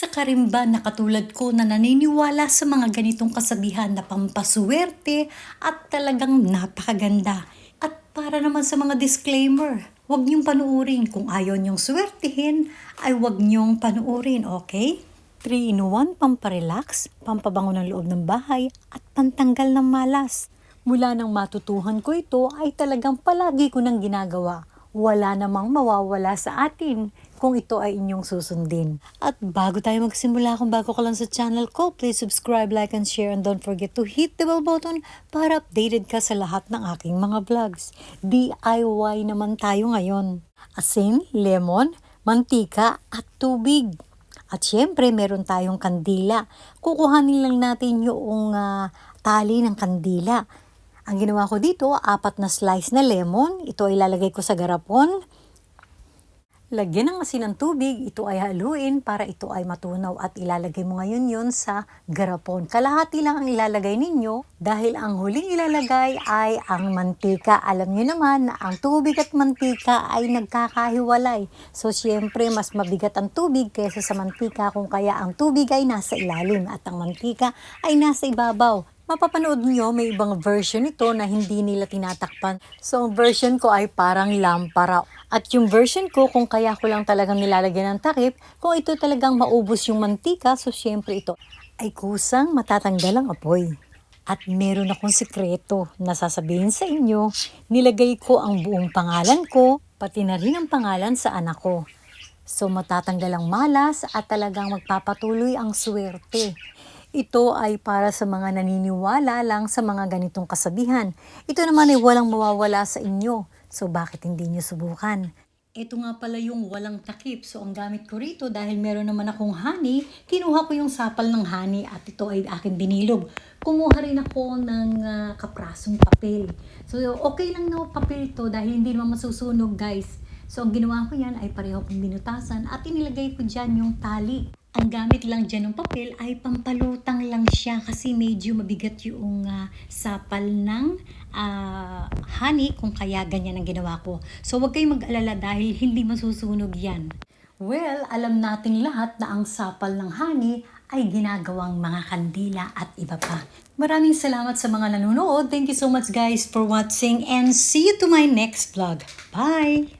Isa ka rin ba na katulad ko na naniniwala sa mga ganitong kasabihan na pampaswerte at talagang napakaganda? At para naman sa mga disclaimer, huwag niyong panuurin. Kung ayaw niyong swertihin, ay huwag niyong panuurin, okay? 3 in 1, pamparelax, pampabango ng loob ng bahay, at pantanggal ng malas. Mula nang matutuhan ko ito ay talagang palagi ko nang ginagawa. Wala namang mawawala sa atin kung ito ay inyong susundin. At bago tayo magsimula, kung bago ka lang sa channel ko, please subscribe, like, and share, and don't forget to hit the bell button para updated ka sa lahat ng aking mga vlogs. DIY naman tayo ngayon. Asin, lemon, mantika, at tubig. At syempre, meron tayong kandila. Kukuhanin lang natin yung ah, tali ng kandila. Ang ginawa ko dito, apat na slice na lemon. Ito ay ilalagay ko sa garapon. Lagyan ng asin ng tubig, ito ay haluin para ito ay matunaw at ilalagay mo ngayon yun sa garapon. Kalahati lang ang ilalagay ninyo dahil ang huling ilalagay ay ang mantika. Alam niyo naman na ang tubig at mantika ay nagkakahiwalay. So syempre mas mabigat ang tubig kaysa sa mantika kung kaya ang tubig ay nasa ilalim at ang mantika ay nasa ibabaw. Mapapanood niyo may ibang version ito na hindi nila tinatakpan. So, ang version ko ay parang lampara. At yung version ko, kung kaya ko lang talagang nilalagyan ng takip, kung ito talagang maubos yung mantika, so syempre ito ay kusang matatanggal ang apoy. At meron akong sikreto na sasabihin sa inyo, nilagay ko ang buong pangalan ko, pati na rin ang pangalan sa anak ko. So matatanggal ang malas at talagang magpapatuloy ang swerte. Ito ay para sa mga naniniwala lang sa mga ganitong kasabihan. Ito naman ay walang mawawala sa inyo. So bakit hindi nyo subukan? Ito nga pala yung walang takip. So ang gamit ko rito dahil meron naman akong honey, kinuha ko yung sapal ng honey at ito ay akin binilog. Kumuha rin ako ng ah, kaprasong papel. So okay lang na papel ito dahil hindi naman masusunog guys. So ang ginawa ko yan ay pareho kong binutasan at inilagay ko dyan yung tali. Ang gamit lang dyan ng papel ay pampalutang lang siya kasi medyo mabigat yung ah, sapal ng ah, honey kung kaya ganyan ang ginawa ko. So huwag kayong mag-alala dahil hindi masusunog yan. Well, alam nating lahat na ang sapal ng honey ay ginagawang mga kandila at iba pa. Maraming salamat sa mga nanonood. Thank you so much guys for watching and see you to my next vlog. Bye!